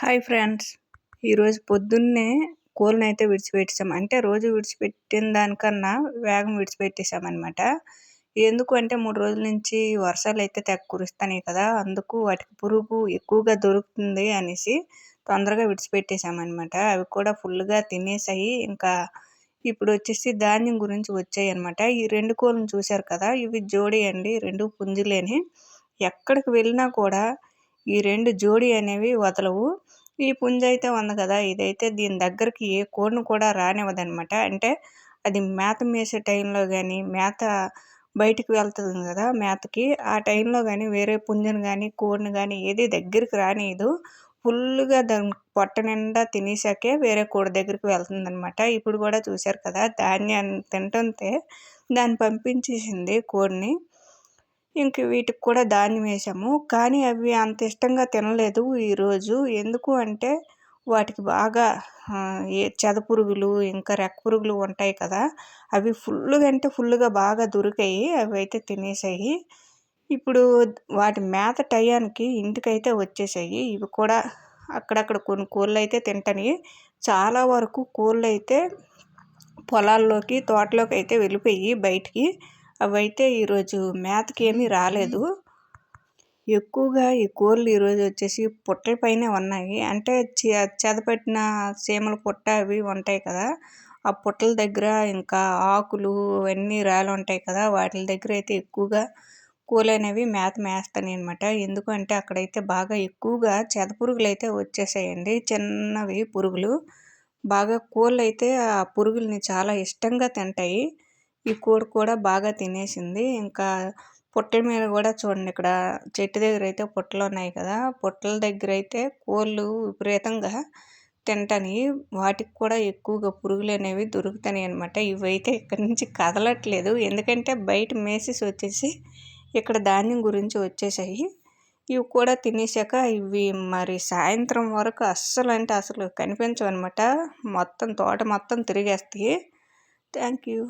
Hi friends. ఈరోజు పొద్దున్నే కోళ్ళని అయితే విడిచిపెట్టేసాం అంటే రోజు విడిచిపెట్టిన దానికన్నా వేగం విడిచిపెట్టేసామన్నమాట ఎందుకు అంటే మూడు రోజుల నుంచి వర్షాలు అయితే తెగ కురుస్తున్నాయి కదా అందుకు వాటికి పురుగు ఎక్కువగా దొరుకుతుంది అనేసి తొందరగా విడిచిపెట్టేసామన్నమాట అవి కూడా ఫుల్గా తినేసాయి. ఇంకా ఇప్పుడు వచ్చేసి ధాన్యం గురించి వచ్చాయి అనమాట ఈ రెండు కోళ్ళని చూశారు కదా ఇవి జోడి అండి రెండు పుంజులేని. ఎక్కడికి వెళ్ళినా కూడా ఈ రెండు జోడీ అనేవి వదలవు. ఈ పుంజ అయితే ఉంది కదా ఇదైతే దీని దగ్గరికి ఏ కోడిని కూడా రానివ్వదనమాట అంటే అది మేత మేసే టైంలో కానీ మేత బయటికి వెళ్తుంది కదా మేతకి ఆ టైంలో కానీ వేరే పుంజను కానీ కోడిని కానీ ఏది దగ్గరికి రానియదు. ఫుల్గా దాని పొట్ట నిండా తినేసాకే వేరే కోడి దగ్గరికి వెళ్తుందనమాట ఇప్పుడు కూడా చూశారు కదా ధాన్యాన్ని తింటుంటే దాన్ని పంపించేసింది కోడిని. ఇంక వీటికి కూడా ధాన్యం వేసాము కానీ అవి అంత ఇష్టంగా తినలేదు ఈరోజు ఎందుకు అంటే వాటికి బాగా చెద పురుగులు ఇంకా రెక్క పురుగులు ఉంటాయి కదా అవి ఫుల్గా అంటే ఫుల్గా బాగా దొరికాయి. అవి అయితే తినేసాయి. ఇప్పుడు వాటి మేత టయానికి ఇంటికైతే వచ్చేసాయి. ఇవి కూడా అక్కడక్కడ కొన్ని కోళ్ళు అయితే తింటాయి. చాలా వరకు కోళ్ళు అయితే పొలాల్లోకి తోటలోకి అయితే వెళ్ళిపోయి బయటికి అవైతే ఈరోజు మేతకి ఏమీ రాలేదు ఎక్కువగా ఈ కోళ్ళు ఈరోజు వచ్చేసి పుట్టల పైనే ఉన్నాయి. అంటే చెదపట్టిన సీమల పుట్ట అవి ఉంటాయి కదా ఆ పుట్టల దగ్గర ఇంకా ఆకులు అవన్నీ రాళ్ళు ఉంటాయి కదా వాటి దగ్గర అయితే ఎక్కువగా కోళ్ళు అనేవి మేత మేస్తాయి అనమాట ఎందుకంటే అక్కడైతే బాగా ఎక్కువగా చెద పురుగులు అయితే వచ్చేసాయండి చిన్నవి పురుగులు. బాగా కోళ్ళు అయితే ఆ పురుగుల్ని చాలా ఇష్టంగా తింటాయి. ఈ కోడి కూడా బాగా తినేసింది. ఇంకా పుట్టల మీద కూడా చూడండి ఇక్కడ చెట్టు దగ్గర అయితే పుట్టలు ఉన్నాయి కదా పుట్టల దగ్గర అయితే కోళ్ళు విపరీతంగా తింటాయి వాటికి కూడా ఎక్కువగా పురుగులు అనేవి దొరుకుతాయి అనమాట ఇవైతే ఇక్కడ నుంచి కదలట్లేదు. ఎందుకంటే బయట మేసేసి వచ్చేసి ఇక్కడ ధాన్యం గురించి వచ్చేసాయి. ఇవి కూడా తినేసాక ఇవి మరి సాయంత్రం వరకు అస్సలు అంటే అసలు కనిపించవు అనమాట మొత్తం తోట మొత్తం తిరిగేస్తాయి. Thank you.